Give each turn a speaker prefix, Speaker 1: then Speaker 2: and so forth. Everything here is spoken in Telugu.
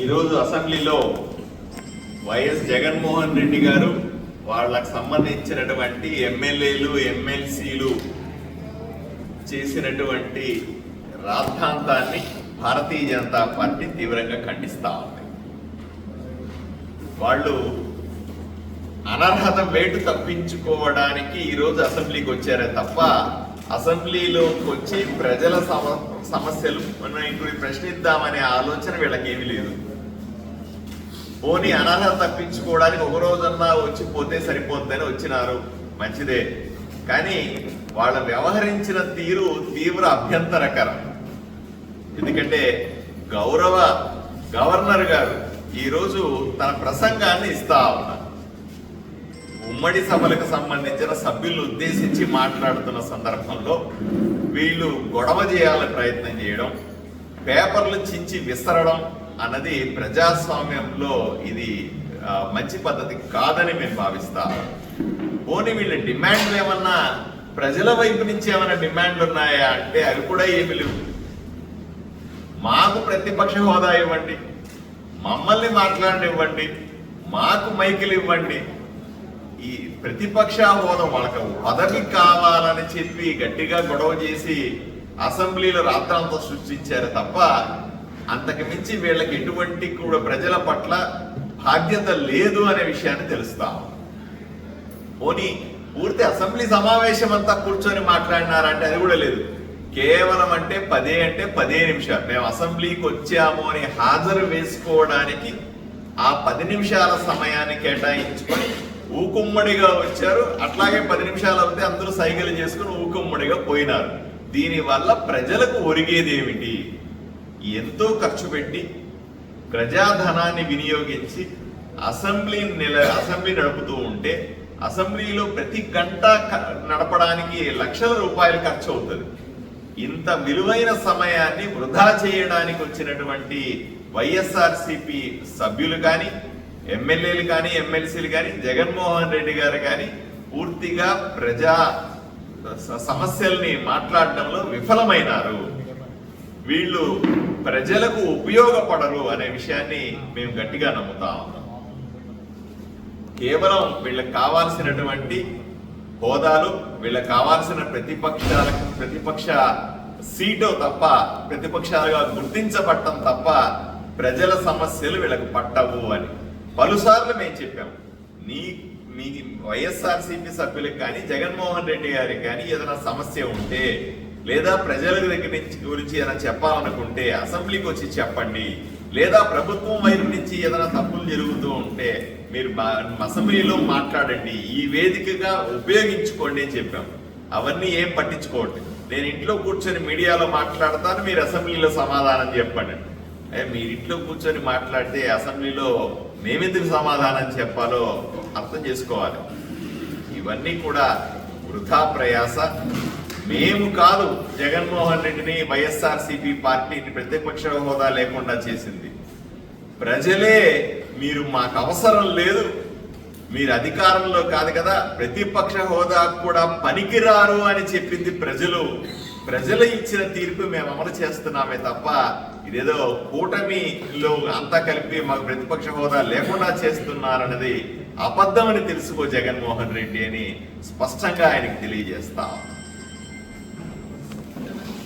Speaker 1: ఈరోజు అసెంబ్లీలో వైఎస్ జగన్మోహన్ రెడ్డి గారు వాళ్ళకు సంబంధించినటువంటి ఎమ్మెల్యేలు ఎమ్మెల్సీలు చేసినటువంటి రాద్ధాంతాన్ని భారతీయ జనతా పార్టీ తీవ్రంగా ఖండిస్తా ఉంది. వాళ్ళు అనర్హత వేటు తప్పించుకోవడానికి ఈరోజు అసెంబ్లీకి వచ్చారే తప్ప అసెంబ్లీలోకి వచ్చి ప్రజల సమ సమస్యలు మనం ఇప్పుడు ప్రశ్నిద్దామనే ఆలోచన వీళ్ళకి ఏమీ లేదు. పోనీ అనర్హత తప్పించుకోవడానికి ఒక రోజన్నా వచ్చి పోతే సరిపోద్దని వచ్చినారు. మంచిదే. కానీ వాళ్ళ వ్యవహరించిన తీరు తీవ్ర అభ్యంతరకరం. ఎందుకంటే గౌరవ గవర్నర్ గారు ఈరోజు తన ప్రసంగాన్ని ఇస్తా ఉన్నారు. ఉమ్మడి సభలకు సంబంధించిన సభ్యులను ఉద్దేశించి మాట్లాడుతున్న సందర్భంలో వీళ్ళు గొడవ చేయాలని ప్రయత్నం చేయడం పేపర్లు చించి విసరడం అన్నది ప్రజాస్వామ్యంలో ఇది మంచి పద్ధతి కాదని మేము భావిస్తాం. పోనీ వీళ్ళ డిమాండ్లు ఏమన్నా ప్రజల వైపు నుంచి ఏమైనా డిమాండ్లు ఉన్నాయా అంటే అవి కూడా ఏమి లేవు. మాకు ప్రతిపక్ష హోదా ఇవ్వండి మమ్మల్ని మాట్లాడనివ్వండి మాకు మైకిలు ఇవ్వండి ఈ ప్రతిపక్ష హోదా వాళ్ళకి పదవి కావాలని చెప్పి గట్టిగా గొడవ చేసి అసెంబ్లీలో రాత్రంతో సృష్టించారు తప్ప అంతకు మించి వీళ్ళకి ఎటువంటి కూడా ప్రజల పట్ల బాధ్యత లేదు అనే విషయాన్ని తెలుస్తాం పోనీ పూర్తి అసెంబ్లీ సమావేశం అంతా కూర్చొని మాట్లాడినారంటే అది కూడా లేదు. కేవలం అంటే పదే అంటే పదే నిమిషాలు. మేము అసెంబ్లీకి వచ్చాము అని హాజరు వేసుకోవడానికి ఆ పది నిమిషాల సమయాన్ని కేటాయించుకొని ఊకుమ్మడిగా వచ్చారు. అట్లాగే పది నిమిషాలు అవుతే అందరూ సైకిల్ చేసుకుని ఊకుమ్మడిగా పోయినారు. దీనివల్ల ప్రజలకు ఒరిగేది ఏమిటి ఎంతో ఖర్చు పెట్టి ప్రజాధనాన్ని వినియోగించి అసెంబ్లీ నిల అసెంబ్లీ నడుపుతూ ఉంటే అసెంబ్లీలో ప్రతి గంట నడపడానికి లక్షల రూపాయలు ఖర్చు అవుతుంది ఇంత విలువైన సమయాన్ని వృధా చేయడానికి వచ్చినటువంటి వైఎస్ఆర్సిపి సభ్యులు కానీ ఎమ్మెల్యేలు కానీ ఎమ్మెల్సీలు కానీ జగన్మోహన్ రెడ్డి గారు కానీ పూర్తిగా ప్రజా స- సమస్యల్ని మాట్లాడటంలో విఫలమైనారు. వీళ్ళు ప్రజలకు ఉపయోగపడరు అనే విషయాన్ని మేము గట్టిగా నమ్ముతా ఉన్నాం. కేవలం వీళ్ళకి కావాల్సినటువంటి హోదాలు వీళ్ళకి కావాల్సిన ప్రతిపక్షాలకు ప్రతిపక్ష సీటు తప్ప ప్రతిపక్షాలుగా గుర్తించబట్టం తప్ప ప్రజల సమస్యలు వీళ్ళకు పట్టవు అని. పలుసార్లు మేము చెప్పాం. నీ మీ వైఎస్ఆర్సీపీ సభ్యులకు కానీ జగన్మోహన్ రెడ్డి గారికి కానీ ఏదైనా సమస్య ఉంటే లేదా ప్రజల దగ్గర నుంచి గురించి ఏదైనా చెప్పాలనుకుంటే అసెంబ్లీకి వచ్చి చెప్పండి. లేదా ప్రభుత్వం వైపు నుంచి ఏదైనా తప్పులు జరుగుతూ ఉంటే మీరు మా- అసెంబ్లీలో మాట్లాడండి. ఈ వేదికగా ఉపయోగించుకోండి అని చెప్పాం. అవన్నీ ఏం పట్టించుకోండి నేను ఇంట్లో కూర్చొని మీడియాలో మాట్లాడతాను మీరు అసెంబ్లీలో సమాధానం చెప్పండి. మీరు ఇంట్లో కూర్చొని మాట్లాడితే అసెంబ్లీలో మేమెందుకు సమాధానం చెప్పాలో అర్థం చేసుకోవాలి. ఇవన్నీ కూడా వృధా ప్రయాస. మేము కాదు జగన్మోహన్ రెడ్డిని వైఎస్ఆర్సీపీ పార్టీని ప్రతిపక్ష హోదా లేకుండా చేసింది. ప్రజలే మీరు మాకు అవసరం లేదు. మీరు అధికారంలో కాదు కదా ప్రతిపక్ష హోదా కూడా పనికిరారు అని చెప్పింది ప్రజలు. ప్రజలు ఇచ్చిన తీర్పు మేము అమలు చేస్తున్నామే తప్ప ఇదేదో కూటమిలో అంతా కలిపి మాకు ప్రతిపక్ష హోదా లేకుండా చేస్తున్నారన్నది అబద్ధమని తెలుసుకో జగన్మోహన్ రెడ్డి అని స్పష్టంగా ఆయనకి తెలియజేస్తాం.